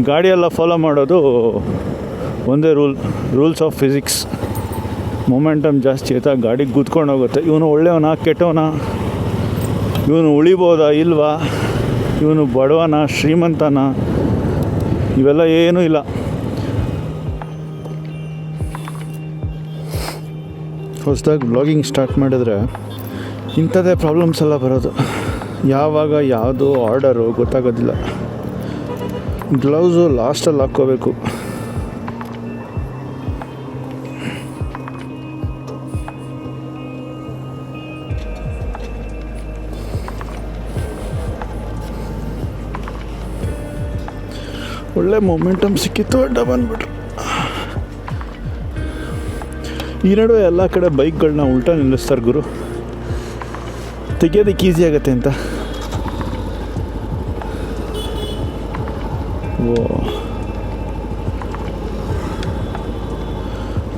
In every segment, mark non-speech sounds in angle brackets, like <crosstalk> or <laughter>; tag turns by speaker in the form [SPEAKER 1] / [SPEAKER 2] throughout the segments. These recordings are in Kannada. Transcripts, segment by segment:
[SPEAKER 1] ಗಾಡಿಯೆಲ್ಲ ಫಾಲೋ ಮಾಡೋದು ಒಂದೇ rule rules of physics momentum ಜಾಸ್ತಿ ಆಯ್ತಾ ಗಾಡಿ ಗುದ್ಕೊಂಡು ಹೋಗುತ್ತೆ. ಇವನು ಒಳ್ಳೆಯವನ, ಕೆಟ್ಟವನ? ಇವನು ಉಳಿಬೋದಾ, ಇಲ್ವಾ? ಇವನು ಬಡವನ, ಶ್ರೀಮಂತನ? ಇವೆಲ್ಲ ಏನೂ ಇಲ್ಲ. ಹೊಸದಾಗಿ ಬ್ಲಾಗಿಂಗ್ ಸ್ಟಾರ್ಟ್ ಮಾಡಿದ್ರೆ ಇಂಥದ್ದೇ ಪ್ರಾಬ್ಲಮ್ಸ್ ಎಲ್ಲ ಬರೋದು. ಯಾವಾಗ ಯಾವುದು ಆರ್ಡರು ಗೊತ್ತಾಗೋದಿಲ್ಲ. ಗ್ಲೌಸು ಲಾಸ್ಟಲ್ಲಿ ಹಾಕ್ಕೋಬೇಕು. ಒಳ್ಳೆ ಮೊಮೆಂಟಮ್ ಸಿಕ್ಕಿತ್ತು, ಅಡ್ಡ ಬಂದ್ಬಿಟ್ರು. ಈ ನಡುವೆ ಎಲ್ಲ ಕಡೆ ಬೈಕ್ಗಳನ್ನ ಉಲ್ಟಾ ನಿಲ್ಲಿಸ್ತಾರೆ ಗುರು. ತೆಗಿಯೋದಕ್ಕೆ ಈಸಿ ಆಗುತ್ತೆ ಅಂತ.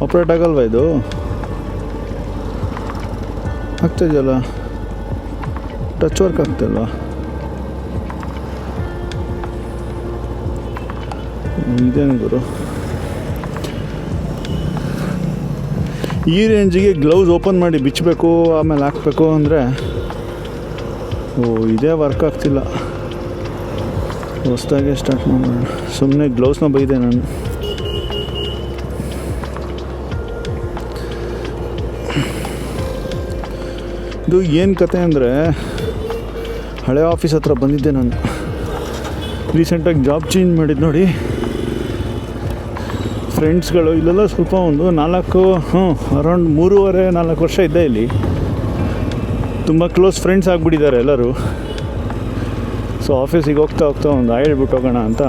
[SPEAKER 1] ಆಪ್ರೇಟ್ ಆಗಲ್ವಾ ಇದು ಆಗ್ತಾಯಿದೆಯಲ್ಲ ಟಚ್ ವರ್ಕ್ ಆಗ್ತಾಯಿಲ್ವಾ ಇದೇನು ಗುರು ಈ ರೇಂಜಿಗೆ ಗ್ಲೌಸ್ ಓಪನ್ ಮಾಡಿ ಬಿಚ್ಚಬೇಕು ಆಮೇಲೆ ಹಾಕಬೇಕು ಅಂದರೆ, ಓ, ಇದೇ ವರ್ಕ್ ಆಗ್ತಿಲ್ಲ. ಹೊಸ್ದಾಗೆ ಸ್ಟಾರ್ಟ್ ಮಾಡೋಣ. ಸುಮ್ಮನೆ ಗ್ಲೌಸ್ನ ಬೈದೆ ನಾನು. ಇದು ಏನು ಕತೆ ಅಂದರೆ, ಹಳೆ ಆಫೀಸ್ ಹತ್ರ ಬಂದಿದ್ದೆ ನಾನು. ರೀಸೆಂಟಾಗಿ ಜಾಬ್ ಚೇಂಜ್ ಮಾಡಿದ್ದು ನೋಡಿ. ಫ್ರೆಂಡ್ಸ್ಗಳು ಇಲ್ಲೆಲ್ಲ ಸ್ವಲ್ಪ ಒಂದು ನಾಲ್ಕು, ಹ್ಞೂ ಅರೌಂಡ್ ಮೂರುವರೆ ನಾಲ್ಕು ವರ್ಷ ಇದ್ದೆ ಇಲ್ಲಿ. ತುಂಬ ಕ್ಲೋಸ್ ಫ್ರೆಂಡ್ಸ್ ಆಗಿಬಿಟ್ಟಿದ್ದಾರೆ ಎಲ್ಲರೂ. ಸೊ ಆಫೀಸಿಗೆ ಹೋಗ್ತಾ ಹೋಗ್ತಾ ಒಂದು ಆಯಿಲ್ ಬಿಟ್ಟು ಹೋಗೋಣ ಅಂತ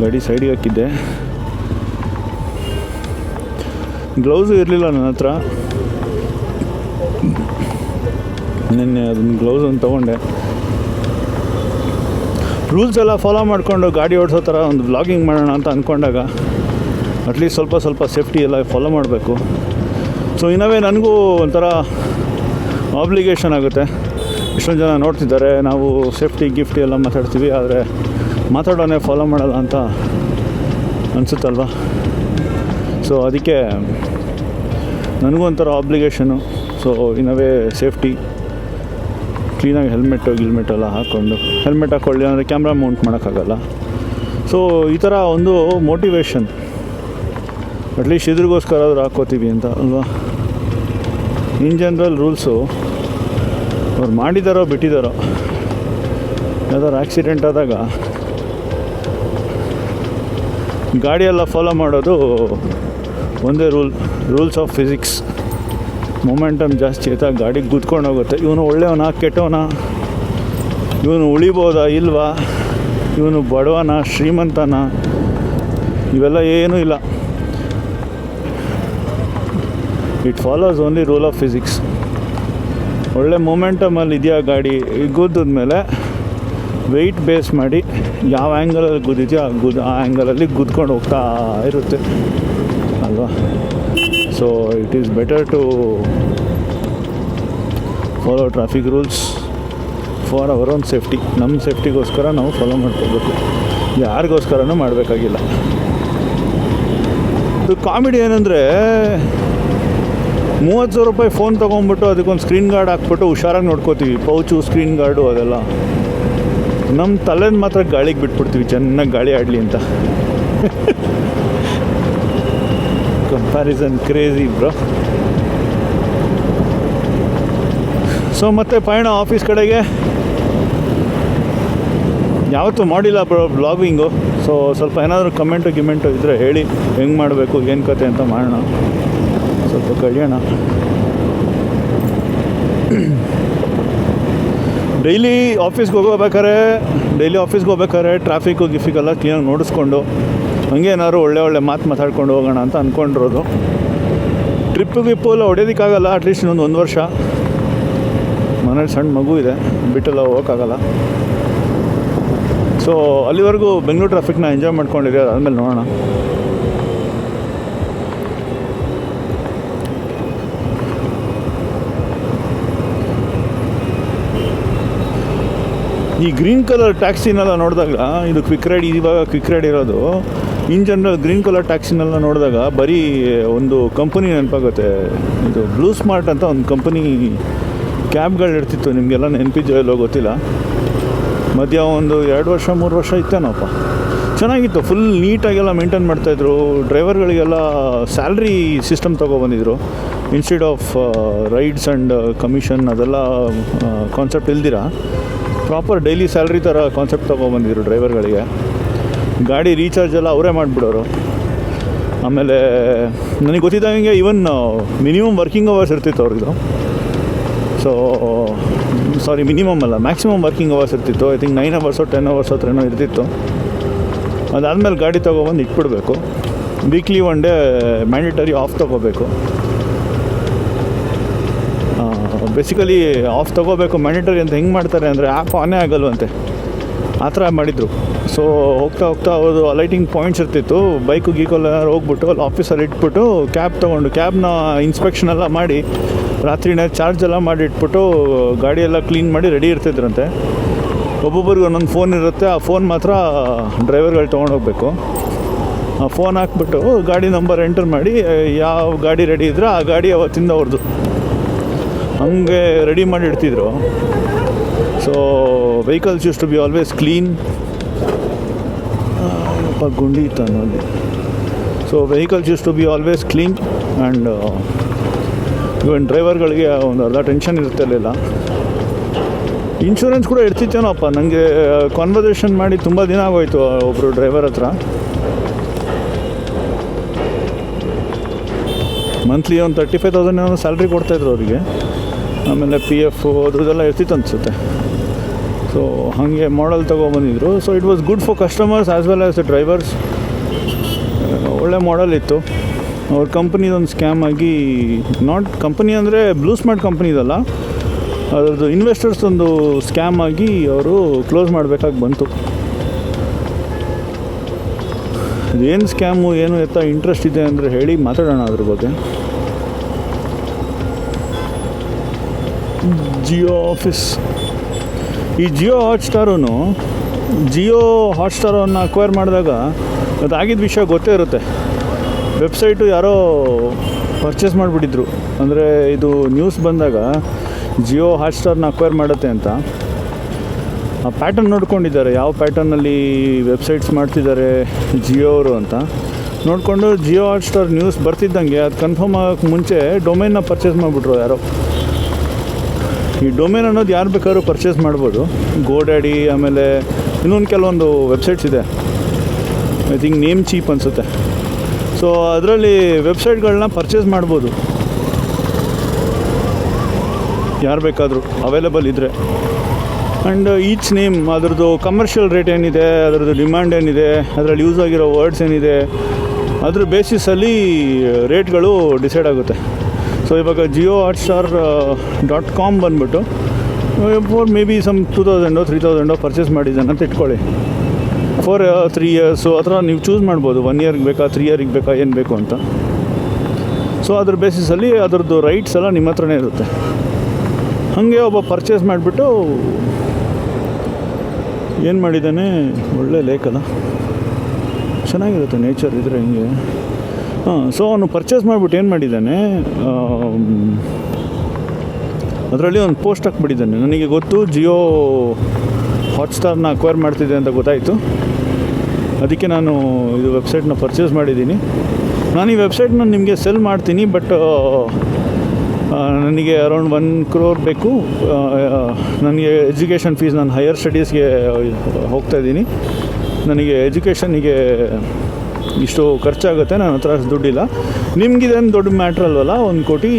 [SPEAKER 1] ಗಾಡಿ ಸೈಡಿಗೆ ಹಾಕಿದ್ದೆ. ಗ್ಲೌಸು ಇರಲಿಲ್ಲ ನನ್ನ ಹತ್ರ. ನಿನ್ನೆ ಅದನ್ನು ಗ್ಲೌಸ್ ಒಂದು ತೊಗೊಂಡೆ. ರೂಲ್ಸ್ ಎಲ್ಲ ಫಾಲೋ ಮಾಡಿಕೊಂಡು ಗಾಡಿ ಓಡಿಸೋ ಥರ ಒಂದು ವ್ಲಾಗಿಂಗ್ ಮಾಡೋಣ ಅಂತ ಅಂದ್ಕೊಂಡಾಗ ಅಟ್ಲೀಸ್ಟ್ ಸ್ವಲ್ಪ ಸ್ವಲ್ಪ ಸೇಫ್ಟಿ ಎಲ್ಲ ಫಾಲೋ ಮಾಡಬೇಕು. ಸೊ ಇನ್ನವೇ ನನಗೂ ಒಂಥರ ಆಬ್ಲಿಗೇಷನ್ ಆಗುತ್ತೆ. ಎಷ್ಟೊಂದು ಜನ ನೋಡ್ತಿದ್ದಾರೆ, ನಾವು ಸೇಫ್ಟಿ ಗಿಫ್ಟಿ ಎಲ್ಲ ಮಾತಾಡ್ತೀವಿ, ಆದರೆ ಮಾತಾಡೋಣ ಫಾಲೋ ಮಾಡಲ್ಲ ಅಂತ ಅನಿಸುತ್ತಲ್ವ? ಸೊ ಅದಕ್ಕೆ ನನಗೂ ಒಂಥರ ಆಬ್ಲಿಗೇಷನು ಸೊ ಇನ್ನವೇ ಸೇಫ್ಟಿ ಕ್ಲೀನಾಗಿ ಹೆಲ್ಮೆಟ್ಟು ಗಿಲ್ಮೆಟ್ ಎಲ್ಲ ಹಾಕ್ಕೊಂಡು ಹೆಲ್ಮೆಟ್ ಹಾಕ್ಕೊಳ್ಳಿ ಅಂದರೆ ಕ್ಯಾಮ್ರಾ ಮೌಂಟ್ ಮಾಡೋಕ್ಕಾಗಲ್ಲ. ಸೊ ಈ ಥರ ಒಂದು ಮೋಟಿವೇಶನ್ ಅಟ್ಲೀಸ್ಟ್ ಇದ್ರಿಗೋಸ್ಕರ ಆದರೂ ಹಾಕ್ಕೋತೀವಿ ಅಂತ ಅಲ್ವಾ? ಇನ್ ಜನರಲ್ ರೂಲ್ಸು ಅವ್ರು ಮಾಡಿದಾರೋ ಬಿಟ್ಟಿದ್ದಾರೋ ಯಾವ್ದಾದ್ರು ಆಕ್ಸಿಡೆಂಟ್ ಆದಾಗ ಗಾಡಿಯೆಲ್ಲ ಫಾಲೋ ಮಾಡೋದು ಒಂದೇ rule rules of physics momentum ಜಾಸ್ತಿ ಆಯ್ತಾ ಗಾಡಿ ಗುದ್ಕೊಂಡು ಹೋಗುತ್ತೆ. ಇವನು ಒಳ್ಳೆಯವನ, ಕೆಟ್ಟವನ? ಇವನು ಉಳಿಬೋದಾ, ಇಲ್ವಾ? ಇವನು ಬಡವನ, ಶ್ರೀಮಂತನ? ಇವೆಲ್ಲ ಏನೂ ಇಲ್ಲ. It follows only rule of physics ಒಳ್ಳೆ ಮೂಮೆಂಟಮಲ್ಲಿ ಇದೆಯಾ ಗಾಡಿ? ಗುದ್ದಿದ ಮೇಲೆ ವೆಯ್ಟ್ ಬೇಸ್ ಮಾಡಿ ಯಾವ ಆ್ಯಂಗಲಲ್ಲಿ ಗುದ್ದಿದೆಯೋ ಆ ಗುದ್ ಆ ಆ್ಯಂಗಲಲ್ಲಿ ಗುದ್ಕೊಂಡು ಹೋಗ್ತಾ ಇರುತ್ತೆ. ಅಲ್ವಾ? So it is better to follow traffic rules for our own safety ನಮ್ಮ ಸೇಫ್ಟಿಗೋಸ್ಕರ ನಾವು ಫಾಲೋ ಮಾಡ್ಕೋಬೇಕು. ಯಾರಿಗೋಸ್ಕರನೂ ಮಾಡಬೇಕಾಗಿಲ್ಲ. ಇದು ಕಾಮಿಡಿ ಏನಂದರೆ ಮೂವತ್ತು ಸಾವಿರ ರೂಪಾಯಿ ಫೋನ್ ತೊಗೊಂಬಿಟ್ಟು ಅದಕ್ಕೊಂದು ಸ್ಕ್ರೀನ್ ಗಾರ್ಡ್ ಹಾಕ್ಬಿಟ್ಟು ಹುಷಾರಾಗಿ ನೋಡ್ಕೋತೀವಿ. ಪೌಚು, ಸ್ಕ್ರೀನ್ ಗಾರ್ಡು ಅದೆಲ್ಲ. ನಮ್ಮ ತಲೆನ ಮಾತ್ರ ಗಾಳಿಗೆ ಬಿಟ್ಬಿಡ್ತೀವಿ. ಚೆನ್ನಾಗಿ ಗಾಳಿ ಆಡಲಿ ಅಂತ. ಕಂಪ್ಯಾರಿಸನ್ ಕ್ರೇಜಿ ಬ್ರೋ ಸೊ ಮತ್ತೆ ಪಯಣ ಆಫೀಸ್ ಕಡೆಗೆ? ಯಾವತ್ತೂ ಮಾಡಿಲ್ಲ ಬ್ರೋ ಬ್ಲಾಗಿಂಗು ಸೊ ಸ್ವಲ್ಪ ಏನಾದರೂ ಕಮೆಂಟು ಗಿಮೆಂಟು ಇದ್ದರೆ ಹೇಳಿ. ಹೆಂಗೆ ಮಾಡಬೇಕು, ಏನು ಕತೆ ಅಂತ ಮಾಡೋಣ. ಸ್ವಲ್ಪ ಕಳಿಯೋಣ ಡೈಲಿ ಆಫೀಸ್ಗೆ ಹೋಗೋಬೇಕಾರೆ ಡೈಲಿ ಆಫೀಸ್ಗೆ ಹೋಗ್ಬೇಕಾದ್ರೆ ಟ್ರಾಫಿಕ್ಕು ಗಿಫಿಕೆಲ್ಲ ಕ್ಲೀನಾಗಿ ನೋಡಿಸ್ಕೊಂಡು, ಹಂಗೆ ಏನಾದ್ರು ಒಳ್ಳೆ ಒಳ್ಳೆ ಮಾತು ಮಾತಾಡ್ಕೊಂಡು ಹೋಗೋಣ ಅಂತ ಅಂದ್ಕೊಂಡಿರೋದು ಟ್ರಿಪ್ ಗಿಪ್ಪು ಎಲ್ಲ ಹೊಡೆಯೋದಕ್ಕಾಗಲ್ಲ ಅಟ್ಲೀಸ್ಟ್ ಇನ್ನೊಂದು ಒಂದು ವರ್ಷ. ಮನೇಲಿ ಸಣ್ಣ ಮಗು ಇದೆ, ಬಿಟ್ಟೆಲ್ಲ ಹೋಗೋಕ್ಕಾಗಲ್ಲ. ಸೊ ಅಲ್ಲಿವರೆಗೂ ಬೆಂಗಳೂರು ಟ್ರಾಫಿಕ್ನ ಎಂಜಾಯ್ ಮಾಡ್ಕೊಂಡಿದ್ದೀವಿ ಅದಾದಮೇಲೆ ನೋಡೋಣ. ಈ ಗ್ರೀನ್ ಕಲರ್ ಟ್ಯಾಕ್ಸಿನೆಲ್ಲ ನೋಡಿದಾಗ ಇದು ಕ್ವಿಕ್ ರೈಡ್ ಇವಾಗ ಕ್ವಿಕ್ ರೈಡ್ ಇರೋದು. ಇನ್ ಜನರಲ್ ಗ್ರೀನ್ ಕಲರ್ ಟ್ಯಾಕ್ಸಿನೆಲ್ಲ ನೋಡಿದಾಗ ಬರೀ ಒಂದು ಕಂಪನಿ ನೆನಪಾಗುತ್ತೆ. ಇದು ಬ್ಲೂ ಸ್ಮಾರ್ಟ್ ಅಂತ ಒಂದು ಕಂಪನಿ ಕ್ಯಾಬ್ಗಳು ಇರ್ತಿತ್ತು. ನಿಮಗೆಲ್ಲ ನೆನ್ಪಿ ಇಲ್ಲೋ ಗೊತ್ತಿಲ್ಲ. ಮಧ್ಯ ಒಂದು ಎರಡು ವರ್ಷ, ಮೂರು ವರ್ಷ ಇತ್ತೇನಪ್ಪ. ಚೆನ್ನಾಗಿತ್ತು. ಫುಲ್ ನೀಟಾಗೆಲ್ಲ ಮೇಂಟೈನ್ ಮಾಡ್ತಾಯಿದ್ರು ಡ್ರೈವರ್ಗಳಿಗೆಲ್ಲ salary system ತೊಗೊಬಂದಿದ್ರು instead of rides and commission ಅದೆಲ್ಲ ಕಾನ್ಸೆಪ್ಟ್ ಇಲ್ದಿರ ಪ್ರಾಪರ್ ಡೈಲಿ ಸ್ಯಾಲ್ರಿ ಥರ ಕಾನ್ಸೆಪ್ಟ್ ತೊಗೊಬಂದಿದ್ರು ಡ್ರೈವರ್ಗಳಿಗೆ ಗಾಡಿ ರೀಚಾರ್ಜ್ ಎಲ್ಲ ಅವರೇ ಮಾಡಿಬಿಡೋರು. ಆಮೇಲೆ ನನಗೆ ಗೊತ್ತಿದ್ದಂಗೆ ಈವನ್ ಮಿನಿಮಮ್ ವರ್ಕಿಂಗ್ ಅವರ್ಸ್ ಇರ್ತಿತ್ತು ಅವ್ರದ್ದು. ಸೊ ಸಾರಿ ಮಿನಿಮಮ್ ಅಲ್ಲ ಮ್ಯಾಕ್ಸಿಮಮ್ ವರ್ಕಿಂಗ್ ಅವರ್ಸ್ ಇರ್ತಿತ್ತು. I think nine hours ten hours ಹತ್ರ ಏನೋ ಇರ್ತಿತ್ತು. ಅದಾದಮೇಲೆ ಗಾಡಿ ತೊಗೊಬಂದು ಇಟ್ಬಿಡ್ಬೇಕು. Weekly one day mandatory off ತೊಗೋಬೇಕು. ಬೇಸಿಕಲಿ ಆಫ್ ತೊಗೋಬೇಕು ಮ್ಯಾಂಡೇಟರಿ ಅಂತ ಹೆಂಗೆ ಮಾಡ್ತಾರೆ ಅಂದರೆ ಆ್ಯಪ್ ಆನೇ ಆಗಲ್ವಂತೆ. ಆ ಥರ ಮಾಡಿದರು. ಸೊ ಹೋಗ್ತಾ ಹೋಗ್ತಾ ಅವರು ಲೈಟಿಂಗ್ ಪಾಯಿಂಟ್ಸ್ ಇರ್ತಿತ್ತು. ಬೈಕು ಗೀಕೋಲ್ಲ ಹೋಗ್ಬಿಟ್ಟು ಅಲ್ಲಿ ಆಫೀಸಲ್ಲಿ ಇಟ್ಬಿಟ್ಟು ಕ್ಯಾಬ್ ತೊಗೊಂಡು ಕ್ಯಾಬ್ನ ಇನ್ಸ್ಪೆಕ್ಷನ್ ಎಲ್ಲ ಮಾಡಿ, ರಾತ್ರಿನೇ ಚಾರ್ಜ್ ಎಲ್ಲ ಮಾಡಿ ಇಟ್ಬಿಟ್ಟು ಗಾಡಿ ಎಲ್ಲ ಕ್ಲೀನ್ ಮಾಡಿ ರೆಡಿ ಇರ್ತಿದ್ರಂತೆ. ಒಬ್ಬೊಬ್ಬರಿಗೆ ಒಂದೊಂದು ಫೋನ್ ಇರುತ್ತೆ. ಆ ಫೋನ್ ಮಾತ್ರ ಡ್ರೈವರ್ಗಳು ತೊಗೊಂಡೋಗ್ಬೇಕು ಆ ಫೋನ್ ಹಾಕ್ಬಿಟ್ಟು ಗಾಡಿ ನಂಬರ್ ಎಂಟರ್ ಮಾಡಿ, ಯಾವ ಗಾಡಿ ರೆಡಿ ಇದ್ರೆ ಆ ಗಾಡಿ ಅವತ್ತಿಂದ ಅವ್ರದ್ದು. ಹಂಗೆ ರೆಡಿ ಮಾಡಿ ಇಡ್ತಿದ್ರು. So vehicles used to be always clean ಗುಂಡಿ ಇತ್ತು ಅನ್ನೋದು. So vehicles used to be always clean and even ಡ್ರೈವರ್ಗಳಿಗೆ ಒಂದು ಅರ್ಧ ಟೆನ್ಷನ್ ಇರ್ತಿರ್ಲಿಲ್ಲ ಇನ್ಶೂರೆನ್ಸ್ ಕೂಡ ಇರ್ತಿತ್ತೇನೋಪ್ಪ ನನಗೆ ಕಾನ್ವರ್ಸೇಷನ್ ಮಾಡಿ ತುಂಬ ದಿನ ಆಗೋಯ್ತು ಒಬ್ಬರು ಡ್ರೈವರ್ ಹತ್ರ. ಮಂತ್ಲಿ ಒಂದು ತರ್ಟಿ ಫೈವ್ ತೌಸಂಡ್ ಏನೋ ಸ್ಯಾಲ್ರಿ ಕೊಡ್ತಾಯಿದ್ರು ಅವರಿಗೆ. ಆಮೇಲೆ ಪಿ ಎಫ್ ಅದ್ರದ್ದೆಲ್ಲ ಇರ್ತಿತ್ತು ಅನಿಸುತ್ತೆ. ಸೊ ಹಾಗೆ model ತೊಗೊಬಂದಿದ್ರು. So it was good for customers as well as the drivers ಒಳ್ಳೆ ಮಾಡಲ್ ಇತ್ತು. ಅವ್ರ ಕಂಪ್ನಿದೊಂದು ಸ್ಕ್ಯಾಮ್ ಆಗಿ ನಾಟ್ ಕಂಪನಿ ಅಂದರೆ ಬ್ಲೂ ಸ್ಮಾರ್ಟ್ ಕಂಪ್ನಿ ಇದಲ್ಲ. ಅದರದ್ದು ಇನ್ವೆಸ್ಟರ್ಸ್ ಒಂದು ಸ್ಕ್ಯಾಮ್ ಆಗಿ ಅವರು ಕ್ಲೋಸ್ ಮಾಡಬೇಕಾಗಿ ಬಂತು. ಏನು ಸ್ಕ್ಯಾಮು ಏನು ಎತ್ತ ಇಂಟ್ರೆಸ್ಟ್ ಇದೆ ಅಂದರೆ ಹೇಳಿ ಮಾತಾಡೋಣ ಅದ್ರ ಬಗ್ಗೆ. ಜಿಯೋ ಆಫೀಸ್. ಈ ಜಿಯೋ ಹಾಟ್ಸ್ಟಾರೂ ಜಿಯೋ ಹಾಟ್ಸ್ಟಾರನ್ನು ಅಕ್ವೈರ್ ಮಾಡಿದಾಗ ಅದು ಆಗಿದ್ದ ವಿಷಯ ಗೊತ್ತೇ ಇರುತ್ತೆ. ವೆಬ್ಸೈಟು ಯಾರೋ ಪರ್ಚೇಸ್ ಮಾಡಿಬಿಟ್ಟಿದ್ರು. ಅಂದರೆ ಇದು ನ್ಯೂಸ್ ಬಂದಾಗ ಜಿಯೋ ಹಾಟ್ಸ್ಟಾರ್ನ ಅಕ್ವೈರ್ ಮಾಡುತ್ತೆ ಅಂತ. ಆ ಪ್ಯಾಟರ್ನ್ ನೋಡ್ಕೊಂಡಿದ್ದಾರೆ. ಯಾವ ಪ್ಯಾಟರ್ನಲ್ಲಿ ವೆಬ್ಸೈಟ್ಸ್ ಮಾಡ್ತಿದ್ದಾರೆ ಜಿಯೋ ಅವರು ಅಂತ. ನೋಡಿಕೊಂಡು ಜಿಯೋ ಹಾಟ್ಸ್ಟಾರ್ ನ್ಯೂಸ್ ಬರ್ತಿದ್ದಂಗೆ, ಅದು ಕನ್ಫರ್ಮ್ ಆಗೋಕ್ಕೆ ಮುಂಚೆ ಡೊಮೈನ್ನ ಪರ್ಚೇಸ್ ಮಾಡಿಬಿಟ್ರು ಯಾರೋ. ಈ ಡೊಮೇನ್ ಅನ್ನೋದು ಯಾರು ಬೇಕಾದ್ರೂ ಪರ್ಚೇಸ್ ಮಾಡ್ಬೋದು. ಗೋಡ್ಯಾಡಿ ಆಮೇಲೆ ಇನ್ನೊಂದು ಕೆಲವೊಂದು ವೆಬ್ಸೈಟ್ಸ್ ಇದೆ. ಐ ಥಿಂಕ್ ನೇಮ್ ಚೀಪ್ ಅನಿಸುತ್ತೆ. ಸೊ ಅದರಲ್ಲಿ ವೆಬ್ಸೈಟ್ಗಳನ್ನ ಪರ್ಚೇಸ್ ಮಾಡ್ಬೋದು. ಯಾರು ಬೇಕಾದರೂ ಅವೈಲೇಬಲ್ ಇದ್ದರೆ ಆ್ಯಂಡ್ ಈಚ್ ನೇಮ್ ಅದರದ್ದು ಕಮರ್ಷಿಯಲ್ ರೇಟ್ ಏನಿದೆ, ಅದರದ್ದು ಡಿಮ್ಯಾಂಡ್ ಏನಿದೆ, ಅದರಲ್ಲಿ ಯೂಸ್ ಆಗಿರೋ ವರ್ಡ್ಸ್ ಏನಿದೆ, ಅದ್ರ ಬೇಸಿಸಲ್ಲಿ ರೇಟ್ಗಳು ಡಿಸೈಡ್ ಆಗುತ್ತೆ. ಸೊ ಇವಾಗ ಜಿಯೋ ಸ್ಟಾರ್ ಡಾಟ್ ಕಾಮ್ ಬಂದ್ಬಿಟ್ಟು four may be some two ತೌಸಂಡೋ ತ್ರೀ ತೌಸಂಡೋ ಪರ್ಚೇಸ್ ಮಾಡಿದ್ದಾನೆ ಅಂತ ಇಟ್ಕೊಳ್ಳಿ. ಫೋರ್ ತ್ರೀ ಇಯರ್ಸು ಆ ಥರ ನೀವು ಚೂಸ್ ಮಾಡ್ಬೋದು. ಒನ್ ಇಯರ್ಗೆ ಬೇಕಾ ತ್ರೀ ಇಯರಿಗೆ ಬೇಕಾ, ಏನು ಬೇಕು ಅಂತ. ಸೊ ಅದ್ರ ಬೇಸಿಸಲ್ಲಿ ಅದರದ್ದು ರೈಟ್ಸ್ ಎಲ್ಲ ನಿಮ್ಮ ಹತ್ರನೇ ಇರುತ್ತೆ. ಹಾಗೆ ಒಬ್ಬ ಪರ್ಚೇಸ್ ಮಾಡಿಬಿಟ್ಟು, ಏನು ಮಾಡಿದ್ದಾನೆ? ಒಳ್ಳೆ ಅಲ್ಲ ಚೆನ್ನಾಗಿರುತ್ತೆ ನೇಚರ್ ಇದ್ರೆ ಹಿಂಗೆ. ಹಾಂ ಸೊ ಅವನು ಪರ್ಚೇಸ್ ಮಾಡಿಬಿಟ್ಟು ಏನು ಮಾಡಿದ್ದಾನೆ ಅದರಲ್ಲಿ ಒಂದು ಪೋಸ್ಟ್ ಹಾಕ್ಬಿಟ್ಟಿದ್ದಾನೆ. ನನಗೆ ಗೊತ್ತು ಜಿಯೋ ಹಾಟ್ಸ್ಟಾರ್ನ ಅಕ್ವೈರ್ ಮಾಡ್ತಿದ್ದೆ ಅಂತ ಗೊತ್ತಾಯಿತು. ಅದಕ್ಕೆ ನಾನು ಇದು ವೆಬ್ಸೈಟ್ನ ಪರ್ಚೇಸ್ ಮಾಡಿದ್ದೀನಿ. ನಾನು ಈ ವೆಬ್ಸೈಟ್ನ ನಿಮಗೆ ಸೆಲ್ ಮಾಡ್ತೀನಿ ಬಟ್ ನನಗೆ ಅರೌಂಡ್ ಒನ್ ಕ್ರೋರ್ ಬೇಕು. ನನಗೆ ಎಜುಕೇಷನ್ ಫೀಸ್ ನಾನು ಹೈಯರ್ ಸ್ಟಡೀಸ್ಗೆ ಹೋಗ್ತಾ ಇದ್ದೀನಿ. ನನಗೆ ಎಜುಕೇಷನಿಗೆ ಇಷ್ಟು ಖರ್ಚಾಗುತ್ತೆ, ನನ್ನ ಹತ್ರ ದುಡ್ಡಿಲ್ಲ. ನಿಮಗಿದೇನು ದೊಡ್ಡ ಮ್ಯಾಟ್ರ್ ಅಲ್ವಲ್ಲ, ಒಂದು ಕೋಟಿ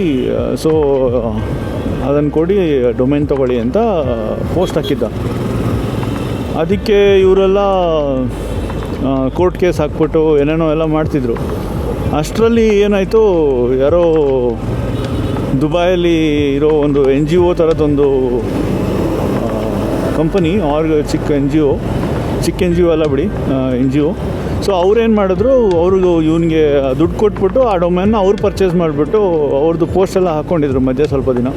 [SPEAKER 1] ಸೊ ಅದನ್ನು ಕೊಡಿ, ಡೊಮೈನ್ ತೊಗೊಳ್ಳಿ ಅಂತ ಪೋಸ್ಟ್ ಹಾಕಿದ್ದ. ಅದಕ್ಕೆ ಇವರೆಲ್ಲ ಕೋರ್ಟ್ ಕೇಸ್ ಹಾಕ್ಬಿಟ್ಟು ಏನೇನೋ ಎಲ್ಲ ಮಾಡ್ತಿದ್ರು. ಅಷ್ಟರಲ್ಲಿ ಏನಾಯಿತು, ಯಾರೋ ದುಬೈಯಲ್ಲಿ ಇರೋ ಒಂದು ಎನ್ ಜಿ ಒ ಥರದೊಂದು ಕಂಪನಿ, ಆರ್ ಚಿಕ್ಕ ಎನ್ ಜಿ ಒ, ಚಿಕ್ಕ ಎನ್ ಜಿ ಒ ಅಲ್ಲ ಬಿಡಿ ಎನ್ ಜಿ ಒ ಸೊ ಅವ್ರೇನು ಮಾಡಿದ್ರು, ಅವ್ರಿಗೂ ಇವನಿಗೆ ದುಡ್ಡು ಕೊಟ್ಬಿಟ್ಟು ಆ ಡೊಮೆನ್ನ ಅವ್ರು ಪರ್ಚೇಸ್ ಮಾಡಿಬಿಟ್ಟು ಅವ್ರದ್ದು ಪೋಸ್ಟ್ ಎಲ್ಲ ಹಾಕ್ಕೊಂಡಿದ್ರು ಮಧ್ಯೆ ಸ್ವಲ್ಪ ದಿನ.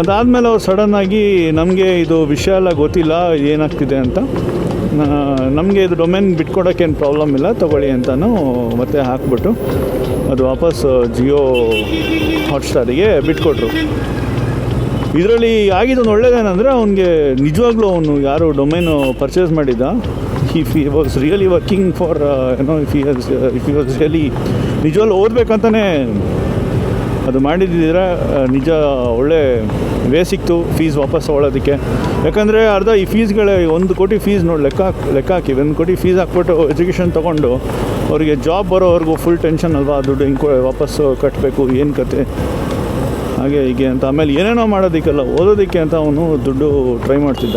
[SPEAKER 1] ಅದಾದಮೇಲೆ ಅವ್ರು ಸಡನ್ನಾಗಿ ನಮಗೆ ಇದು ವಿಷಯ ಎಲ್ಲ ಗೊತ್ತಿಲ್ಲ, ಏನಾಗ್ತಿದೆ ಅಂತ. ನಮಗೆ ಇದು ಡೊಮೆನ್ ಬಿಟ್ಕೊಡೋಕ್ಕೇನು ಪ್ರಾಬ್ಲಮ್ ಇಲ್ಲ, ತೊಗೊಳ್ಳಿ ಅಂತಲೂ ಮತ್ತೆ ಹಾಕ್ಬಿಟ್ಟು ಅದು ವಾಪಸ್ ಜಿಯೋ ಹಾಟ್ಸ್ಟಾರಿಗೆ ಬಿಟ್ಕೊಟ್ರು. ಇದರಲ್ಲಿ ಆಗಿದ್ದೊಂದು ಒಳ್ಳೇದೇನೆಂದರೆ ಅವನಿಗೆ ನಿಜವಾಗ್ಲೂ ಅವನು ಯಾರು ಡೊಮೇನು ಪರ್ಚೇಸ್ ಮಾಡಿದ್ದ if he was really working for ಏನೋ if has if he was really ನಿಜವಲ್ಲಿ ಓದಬೇಕಂತಲೇ ಅದು ಮಾಡಿದ್ದಿದ್ರೆ ನಿಜ ಒಳ್ಳೆ ವೇ ಸಿಕ್ತು ಫೀಸ್ ವಾಪಸ್ ತೊಗೊಳೋದಕ್ಕೆ. ಯಾಕಂದರೆ ಅರ್ಧ ಈ ಫೀಸ್ಗಳೇ ಒಂದು ಕೋಟಿ ಫೀಸ್ ನೋಡಿ ಲೆಕ್ಕ ಲೆಕ್ಕ ಹಾಕಿ ಒಂದು ಕೋಟಿ ಫೀಸ್ ಹಾಕ್ಬಿಟ್ಟು ಎಜುಕೇಷನ್ ತೊಗೊಂಡು ಅವರಿಗೆ ಜಾಬ್ ಬರೋವರೆಗೂ ಫುಲ್ ಟೆನ್ಷನ್ ಅಲ್ವಾ? ದುಡ್ಡು ಹಿಂಗೆ ವಾಪಸ್ಸು ಕಟ್ಟಬೇಕು ಏನು ಕತೆ? ಹಾಗೆ ಹೀಗೆ ಅಂತ. ಆಮೇಲೆ ಏನೇನೋ ಮಾಡೋದಕ್ಕೆಲ್ಲ, ಓದೋದಕ್ಕೆ ಅಂತ ಅವನು ದುಡ್ಡು ಟ್ರೈ ಮಾಡ್ತಿದ್ದ.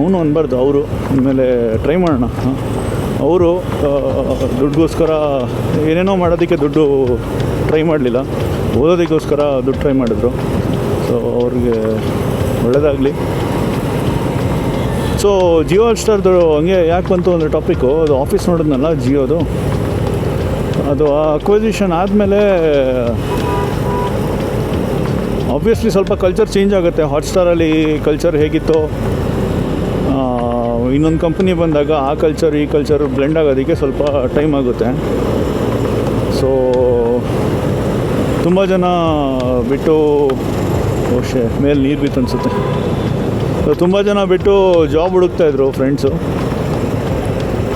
[SPEAKER 1] ಅವನು ಅನ್ಬಾರ್ದು, ಅವರು ಆಮೇಲೆ ಟ್ರೈ ಮಾಡೋಣ. ಅವರು ದುಡ್ಡುಗೋಸ್ಕರ ಏನೇನೋ ಮಾಡೋದಕ್ಕೆ ದುಡ್ಡು ಟ್ರೈ ಮಾಡಲಿಲ್ಲ. ಓದೋದಕ್ಕೋಸ್ಕರ ದುಡ್ಡು ಟ್ರೈ ಮಾಡಿದ್ರು. ಸೊ ಅವ್ರಿಗೆ ಒಳ್ಳೆಯದಾಗಲಿ ಸೊ ಜಿಯೋ ಸ್ಟಾರ್ದು ಹಂಗೆ ಯಾಕೆ ಬಂತು ಅಂದರೆ ಟಾಪಿಕ್ಕು ಅದು ಆಫೀಸ್ ನೋಡಿದ್ನಲ್ಲ ಜಿಯೋದು ಅದು ಅಕ್ವಸಿಷನ್ ಆದಮೇಲೆ ಆಬ್ವಿಯಸ್ಲಿ ಸ್ವಲ್ಪ ಕಲ್ಚರ್ ಚೇಂಜ್ ಆಗುತ್ತೆ. ಹಾಟ್ಸ್ಟಾರಲ್ಲಿ ಕಲ್ಚರ್ ಹೇಗಿತ್ತು ಇನ್ನೊಂದು ಕಂಪ್ನಿ ಬಂದಾಗ ಆ ಕಲ್ಚರ್ ಈ ಕಲ್ಚರ್ ಬ್ಲೆಂಡ್ ಆಗೋದಕ್ಕೆ ಸ್ವಲ್ಪ ಟೈಮ್ ಆಗುತ್ತೆ. ಸೊ ತುಂಬ ಜನ ಬಿಟ್ಟು ಓಶೆ ಮೇಲೆ ನೀರು ಬಿತ್ತು ಅನಿಸುತ್ತೆ. ಸೊ ತುಂಬ ಜನ ಬಿಟ್ಟು ಜಾಬ್ ಹುಡುಕ್ತಾಯಿದ್ರು ಫ್ರೆಂಡ್ಸು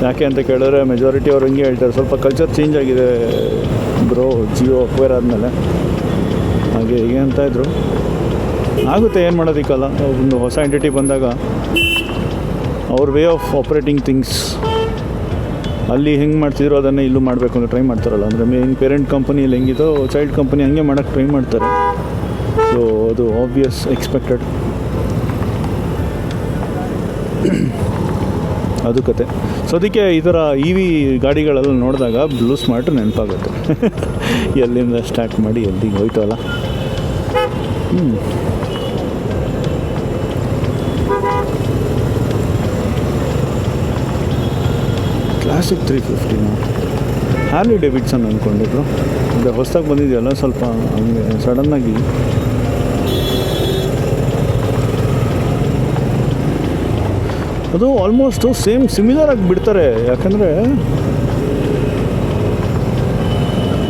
[SPEAKER 1] ಯಾಕೆ ಅಂತ ಕೇಳಿದ್ರೆ ಮೆಜಾರಿಟಿ ಅವ್ರು ಹಂಗೆ ಹೇಳ್ತಾರೆ, ಸ್ವಲ್ಪ ಕಲ್ಚರ್ ಚೇಂಜ್ ಆಗಿದೆ ಬ್ರೋ ಜಿಯೋ ಅಕ್ವೇರ್ ಆದಮೇಲೆ. ಹಾಗೆ ಹೀಗೆ ಅಂತ ಇದ್ರು. ಆಗುತ್ತೆ, ಏನು ಮಾಡೋದಕ್ಕಲ್ಲ. ಒಂದು ಹೊಸ ಎಂಟಿಟಿ ಬಂದಾಗ ಅವ್ರ ವೇ ಆಫ್ ಆಪ್ರೇಟಿಂಗ್ ಥಿಂಗ್ಸ್ ಅಲ್ಲಿ ಹೆಂಗೆ ಮಾಡ್ತಿದ್ರು ಅದನ್ನು ಇಲ್ಲೂ ಮಾಡಬೇಕು ಅಂತ ಟ್ರೈ ಮಾಡ್ತಾರಲ್ಲ. ಅಂದರೆ ಮೇನ್ ಪೇರೆಂಟ್ ಕಂಪನಿಯಲ್ಲಿ ಹೆಂಗಿದೋ ಚೈಲ್ಡ್ ಕಂಪನಿ ಹಂಗೆ ಮಾಡೋಕ್ಕೆ ಟ್ರೈ ಮಾಡ್ತಾರೆ. ಸೊ ಅದು ಆಬ್ವಿಯಸ್ ಎಕ್ಸ್ಪೆಕ್ಟೆಡ್ <coughs> ಅದು ಕತೆ. ಸೊ ಅದಕ್ಕೆ ಈ ಥರ ಇ ವಿ ಗಾಡಿಗಳೆಲ್ಲ ನೋಡಿದಾಗ ಬ್ಲೂ ಸ್ಮಾರ್ಟ್ ನೆನಪಾಗುತ್ತೆ. <laughs> ಎಲ್ಲಿಂದ ಸ್ಟಾರ್ಟ್ ಮಾಡಿ ಎಲ್ಲಿಗೆ ಹೋಯ್ತಲ್ಲ ಹ್ಞೂ ಕ್ಲಾಸಿಕ್ ತ್ರೀ ಫಿಫ್ಟಿನ ಹ್ಯಾಲಿ ಡೇವಿಡ್ಸನ್ ಅಂದ್ಕೊಂಡಿದ್ರು ಅಂದರೆ ಹೊಸ್ದಾಗಿ ಬಂದಿದೆಯಲ್ಲ ಸ್ವಲ್ಪ ಹಂಗೆ ಸಡನ್ನಾಗಿ ಅದು ಆಲ್ಮೋಸ್ಟು ಸೇಮ್ ಸಿಮಿಲರ್ ಆಗಿ ಬಿಡ್ತಾರೆ. ಯಾಕಂದರೆ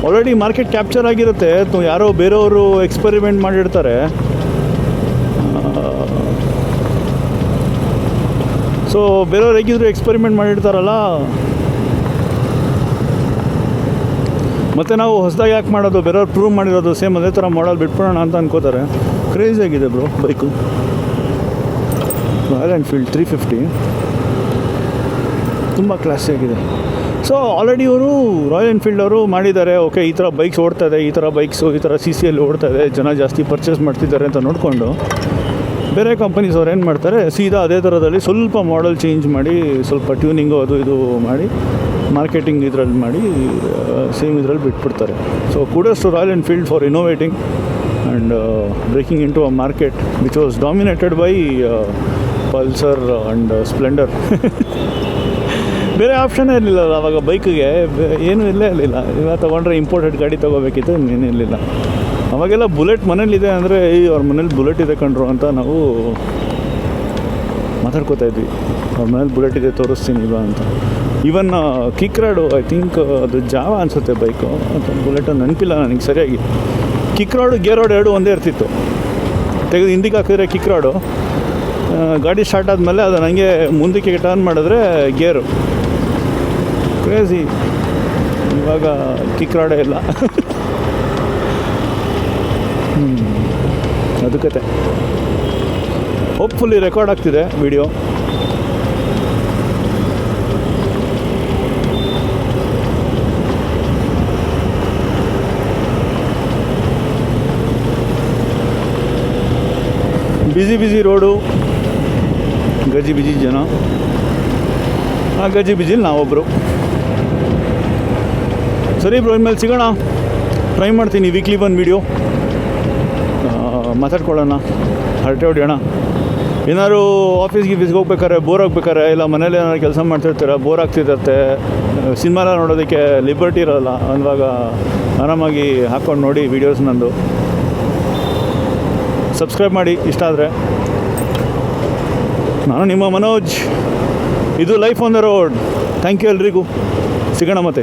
[SPEAKER 1] ಆಲ್ರೆಡಿ ಮಾರ್ಕೆಟ್ ಕ್ಯಾಪ್ಚರ್ ಆಗಿರುತ್ತೆ. ಯಾರೋ ಬೇರೆಯವರು ಎಕ್ಸ್ಪೆರಿಮೆಂಟ್ ಮಾಡಿರ್ತಾರೆ. ಸೊ ಬೇರೆಯವ್ರು ಹೇಗಿದ್ರು ಎಕ್ಸ್ಪೆರಿಮೆಂಟ್ ಮಾಡಿರ್ತಾರಲ್ಲ? ಮತ್ತು ನಾವು ಹೊಸದಾಗಿ ಯಾಕೆ ಮಾಡೋದು? ಬೇರೆಯವ್ರು ಪ್ರೂವ್ ಮಾಡಿರೋದು ಸೇಮ್ ಅದೇ ಥರ ಮಾಡಲ್ ಬಿಟ್ಬಿಡೋಣ ಅಂತ ಅನ್ಕೋತಾರೆ. ಕ್ರೇಜ್ ಆಗಿದೆ bro bike Royal Enfield three fifty ತುಂಬ ಕ್ಲಾಸಿ ಆಗಿದೆ. ಸೊ ಆಲ್ರೆಡಿ ಇವರು ರಾಯಲ್ ಎನ್ಫೀಲ್ಡ್ ಅವರು ಮಾಡಿದ್ದಾರೆ ಓಕೆ ಈ ಥರ ಬೈಕ್ಸ್ ಓಡ್ತಾ ಇದೆ, ಈ ಥರ ಬೈಕ್ಸು ಈ ಥರ ಸಿ ಸಿಯಲ್ಲಿ ಓಡ್ತಾ ಇದೆ, ಜನ ಜಾಸ್ತಿ ಪರ್ಚೇಸ್ ಮಾಡ್ತಿದ್ದಾರೆ ಅಂತ ನೋಡಿಕೊಂಡು ಬೇರೆ ಕಂಪನೀಸ್ ಅವ್ರು ಏನು ಮಾಡ್ತಾರೆ, ಸೀದಾ ಅದೇ ಥರದಲ್ಲಿ ಸ್ವಲ್ಪ ಮಾಡಲ್ ಚೇಂಜ್ ಮಾಡಿ, ಸ್ವಲ್ಪ ಟ್ಯೂನಿಂಗು ಅದು ಇದು ಮಾಡಿ ಮಾರ್ಕೆಟಿಂಗ್ ಇದರಲ್ಲಿ ಮಾಡಿ ಸೇಮ್ ಇದರಲ್ಲಿ ಬಿಟ್ಬಿಡ್ತಾರೆ. So kudos to Royal Enfield for innovating and breaking into a market which was dominated by Pulsar and Splendor ಬೇರೆ ಆಪ್ಷನ್ನೇ ಇರಲಿಲ್ಲ ಅವಾಗ ಬೈಕಿಗೆ ಏನೂ ಇಲ್ಲೇ ಇರಲಿಲ್ಲ. ಇವಾಗ ತೊಗೊಂಡ್ರೆ ಇಂಪೋರ್ಟೆಡ್ ಗಾಡಿ ತೊಗೋಬೇಕಿತ್ತು, ಇನ್ನೇನು ಇರಲಿಲ್ಲ. ಅವಾಗೆಲ್ಲ ಬುಲೆಟ್ ಮನೇಲಿದೆ ಅಂದರೆ ಈ ಅವ್ರ ಮನೇಲಿ ಬುಲೆಟ್ ಇದೆ ಕಂಡ್ರು ಅಂತ ನಾವು ಮಾತಾಡ್ಕೋತಾ ಇದ್ವಿ. ಅವ್ರ ಮನೇಲಿ ಬುಲೆಟ್ ಇದೆ, ತೋರಿಸ್ತೀನಿ ಇವ ಅಂತ. Even kick rod I think ಅದು ಜಾವ ಅನಿಸುತ್ತೆ ಬೈಕು. ಅಂತ ಬುಲೆಟ್ ನೆನಪಿಲ್ಲ ನನಗೆ, ಸರಿಯಾಗಿ. ಕಿಕ್ ರಾಡು ಗೇರ್ ರಾಡ್ ಎರಡು ಒಂದೇ ಇರ್ತಿತ್ತು. ತೆಗೆದು ಹಿಂದಿಗೆ ಹಾಕಿದ್ರೆ ಕಿಕ್ ರಾಡು ಗಾಡಿ ಸ್ಟಾರ್ಟ್ ಆದಮೇಲೆ ಅದು ನನಗೆ ಮುಂದಕ್ಕೆ ಟರ್ನ್ ಮಾಡಿದ್ರೆ ಗೇರು. ಕ್ರೇಜಿ ಇವಾಗ ಕಿಕ್ ರಾಡೇ ಇಲ್ಲ. <laughs> ಕತೆ ಹೋಪ್ಫುಲ್ಲಿ ರೆಕಾರ್ಡ್ ಆಗ್ತಿದೆ ವಿಡಿಯೋ ಬಿಸಿ ಬಿಸಿ ರೋಡು ಗಜಿ ಬಿಜಿ ಜನ. ಆ ಗಜಿ ಬಿಜಿಲಿ ನಾವೊಬ್ಬರು ಸರಿ ಬ್ರೋ ಇನ್ಮೇಲೆ ಸಿಗೋಣ. ಟ್ರೈ ಮಾಡ್ತೀನಿ ವೀಕ್ಲಿ ಒಂದು ವೀಡಿಯೋ ಮಾತಾಡ್ಕೊಳ್ಳೋಣ. ಹರಟೆ ಹೊಡಿಯೋಣ. ಏನಾದ್ರು ಆಫೀಸ್ ಗೀಫೀಸ್ಗೆ ಹೋಗ್ಬೇಕಾರೆ ಬೋರ್ ಆಗ್ಬೇಕಾರೆ ಇಲ್ಲ ಮನೇಲಿ ಏನಾದ್ರು ಕೆಲಸ ಮಾಡ್ತಿರ್ತೀರ ಬೋರ್ ಆಗ್ತಿರುತ್ತೆ. ಸಿನಿಮಾ ನೋಡೋದಕ್ಕೆ ಲಿಬರ್ಟಿ ಇರೋಲ್ಲ. ಅಂದಾಗ ಆರಾಮಾಗಿ ಹಾಕ್ಕೊಂಡು ನೋಡಿ ವೀಡಿಯೋಸ್ ನಂದು. ಸಬ್ಸ್ಕ್ರೈಬ್ ಮಾಡಿ, ಇಷ್ಟ ಆದರೆ. ನಾನು ನಿಮ್ಮ ಮನೋಜ್. ಇದು life on the road thank you ಎಲ್ರಿಗೂ. ಸಿಗೋಣ ಮತ್ತೆ.